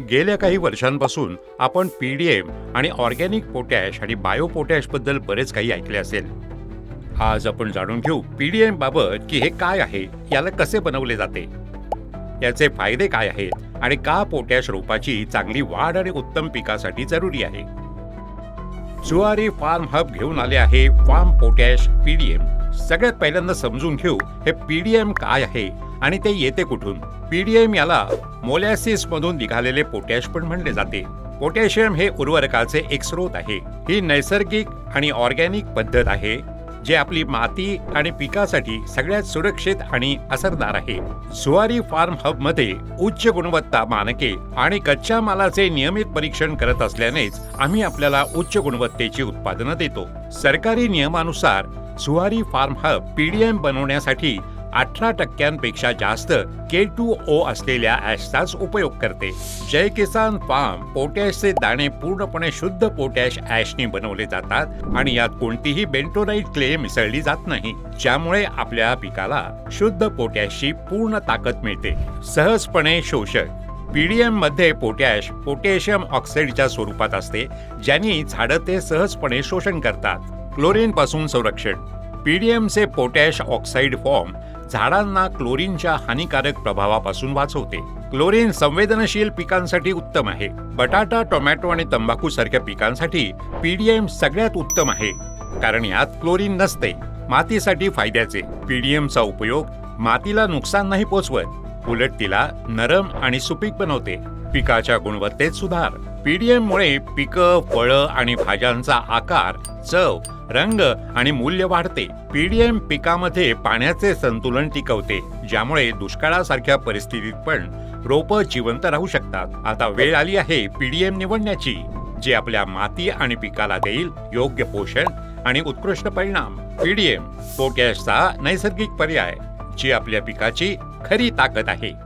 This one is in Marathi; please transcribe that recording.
गेल्या काही वर्षांपासून आपण पी डी एम आणि ऑर्गॅनिक पोटॅश आणि बायो पोटॅशबद्दल बरेच काही ऐकले असेल. आज आपण जाणून घेऊ पी डी बाबत की हे काय आहे याला कसे बनवले जाते? याचे फायदे काय आहेत आणि का पोटॅश रोपाची चांगली वाढ आणि उत्तम पिकासाठी जरुरी आहे? जुआरी फार्म हब घेऊन आले आहे फार्म पोटॅश पीडीएम सगळ्यात पहिल्यांदा समजून घेऊ हे पीडीएम काय आहे आणि ते येते कुठून? पीडीएम याला मोलॅसिस मधून निघालेले पोटॅश पण म्हणले जाते. पोटॅशियम हे उर्वरकाचे एक स्रोत आहे. ही नैसर्गिक आणि ऑर्गॅनिक पद्धत आहे जे आपली माती आणि पिकासाठी सगळ्यात सुरक्षित आणि असरदार आहे. सुवारी फार्म हबमध्ये उच्च गुणवत्ता मानके आणि कच्च्या मालाचे नियमित परीक्षण करत असल्यानेच आम्ही आपल्याला उच्च गुणवत्तेची उत्पादनं देतो. सरकारी नियमानुसार सुवारी फार्म हब पीडीएम बनवण्यासाठी अठरा टक्क्यांपेक्षा जास्त के टू ओ असलेल्या ॲशचाच उपयोग करते. जय किसान फार्म पोटॅशचे दाणे पूर्णपणे शुद्ध पोटॅश ॲशने बनवले जातात आणि यात कोणतीही बेंटोनाईट क्ले मिसळली जात नाही. ज्यामुळे आपल्या पिकाला शुद्ध पोटॅशची पूर्ण ताकद मिळते. सहजपणे शोषक पीडीएममध्ये पोटॅश पोटॅशियम ऑक्साईडच्या स्वरूपात असते ज्यांनी झाडं ते सहजपणे शोषण करतात. क्लोरीन पासून संरक्षण. पीडीएमचे पोटॅश ऑक्साईड फॉर्म झाडांना क्लोरीनच्या हानिकारक प्रभावापासून वाचवते. क्लोरीन संवेदनशील पिकांसाठी उत्तम आहे. बटाटा टोमॅटो आणि तंबाखू सारख्या पिकांसाठी पीडीएम सगळ्यात उत्तम आहे. कारण यात क्लोरीन नसते. मातीसाठी फायद्याचे. पीडीएमचा उपयोग मातीला नुकसान नाही पोचवत. उलट तिला नरम आणि सुपीक बनवते. पिकाच्या गुणवत्तेत सुधार. पीडीएम मुळे पिकं फळं आणि भाज्यांचा आकार चव रंग आणि मूल्य वाढते. पीडीएम पिकामध्ये पाण्याचे संतुलन टिकवते ज्यामुळे दुष्काळासारख्या परिस्थितीत पण रोपं जिवंत राहू शकतात. आता वेळ आली आहे पीडीएम निवडण्याची जे आपल्या माती आणि पिकाला देईल योग्य पोषण आणि उत्कृष्ट परिणाम. पीडीएम पोटॅशचा नैसर्गिक पर्याय जी आपल्या पिकाची खरी ताकद आहे.